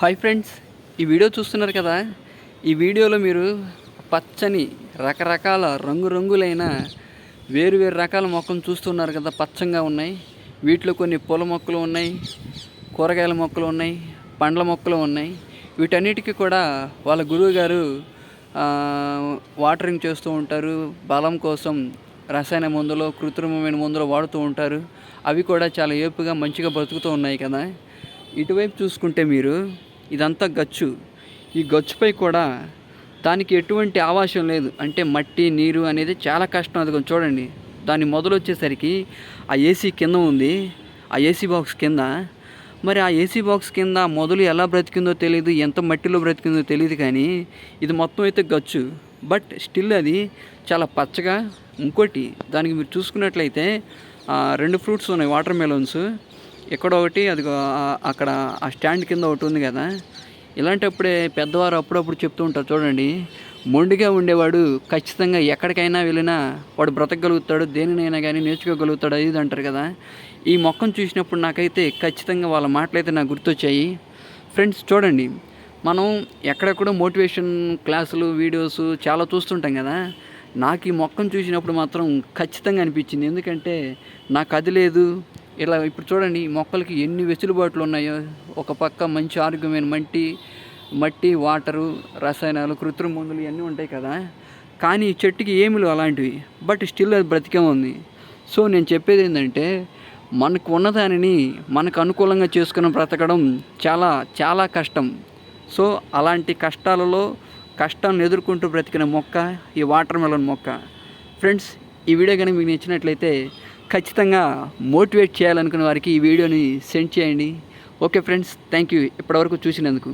Hi friends ఈ video చూస్తున్నారు కదా? ఈ వీడియోలో మీరు పచ్చని రకరకాల రంగురంగులైన వేరు వేరు రకాల మొక్కలు చూస్తున్నారు కదా పచ్చంగా ఉన్నాయి. వీటిలో కొన్ని పూల మొక్కలు ఉన్నాయి కూరగాయల మొక్కలు ఉన్నాయి పండ్ల మొక్కలు ఉన్నాయి. వీటన్నిటికీ కూడా వాళ్ళ గురువు గారు వాటరింగ్ చేస్తూ ఉంటారు బలం కోసం రసాయన మందులు కృత్రిమమైన మందులు వాడుతూ ఉంటారు. అవి కూడా చాలా ఏపుగా మంచిగా బ్రతుకుతూ ఉన్నాయి కదా. ఇటువైపు చూసుకుంటే మీరు ఇదంతా గచ్చు. ఈ గచ్చుపై కూడా దానికి ఎటువంటి ఆవాసం లేదు. అంటే మట్టి నీరు అనేది చాలా కష్టం. అది కొంచెం చూడండి. దాని మొదలు వచ్చేసరికి ఆ ఏసీ కింద ఉంది. ఆ ఏసీ బాక్స్ కింద. మరి ఆ ఏసీ బాక్స్ కింద మొదలు ఎలా బ్రతికిందో తెలియదు ఎంత మట్టిలో బ్రతికిందో తెలియదు కానీ ఇది మొత్తం అయితే గచ్చు. బట్ స్టిల్ అది చాలా పచ్చగా. ఇంకోటి దానికి మీరు చూసుకున్నట్లయితే రెండు ఫ్రూట్స్ ఉన్నాయి. Water melons. ఇక్కడ ఒకటి అది అక్కడ ఆ స్టాండ్ కింద ఒకటి ఉంది కదా. ఇలాంటప్పుడే పెద్దవారు అప్పుడప్పుడు చెప్తూ ఉంటారు చూడండి. మొండిగా ఉండేవాడు ఖచ్చితంగా ఎక్కడికైనా వెళ్ళినా వాడు బ్రతకగలుగుతాడు దేనినైనా కానీ నేర్చుకోగలుగుతాడు అది ఇది అంటారు కదా. ఈ మొక్కను చూసినప్పుడు నాకైతే ఖచ్చితంగా వాళ్ళ మాటలైతే నాకు గుర్తొచ్చాయి. ఫ్రెండ్స్ చూడండి. మనం ఎక్కడెక్కడో మోటివేషన్ క్లాసులు వీడియోస్ చాలా చూస్తుంటాం కదా. నాకు ఈ మొక్కను చూసినప్పుడు మాత్రం ఖచ్చితంగా అనిపించింది. ఎందుకంటే నాకు అది లేదు ఇలా ఇప్పుడు చూడండి ఈ మొక్కలకి ఎన్ని వెసులుబాట్లు ఉన్నాయో. ఒక పక్క మంచి ఆరోగ్యమైన మట్టి మట్టి వాటరు రసాయనాలు కృత్రిమ మందులు ఇవన్నీ ఉంటాయి కదా. కానీ ఈ చెట్టుకి ఏమి లేవు అలాంటివి. బట్ స్టిల్ అది బ్రతికే ఉంది. సో నేను చెప్పేది ఏంటంటే మనకు ఉన్నదానిని మనకు అనుకూలంగా చేసుకుని బ్రతకడం చాలా చాలా కష్టం. సో అలాంటి కష్టాలలో కష్టాన్ని ఎదుర్కొంటూ బ్రతికిన మొక్క ఈ వాటర్ మెలన్ మొక్క. ఫ్రెండ్స్ ఈ వీడియో కనుక మీకు నచ్చినట్లయితే ఖచ్చితంగా మోటివేట్ చేయాలనుకున్న వారికి ఈ వీడియోని సెండ్ చేయండి. ఓకే ఫ్రెండ్స్ థ్యాంక్ యూ ఇప్పటివరకు చూసినందుకు.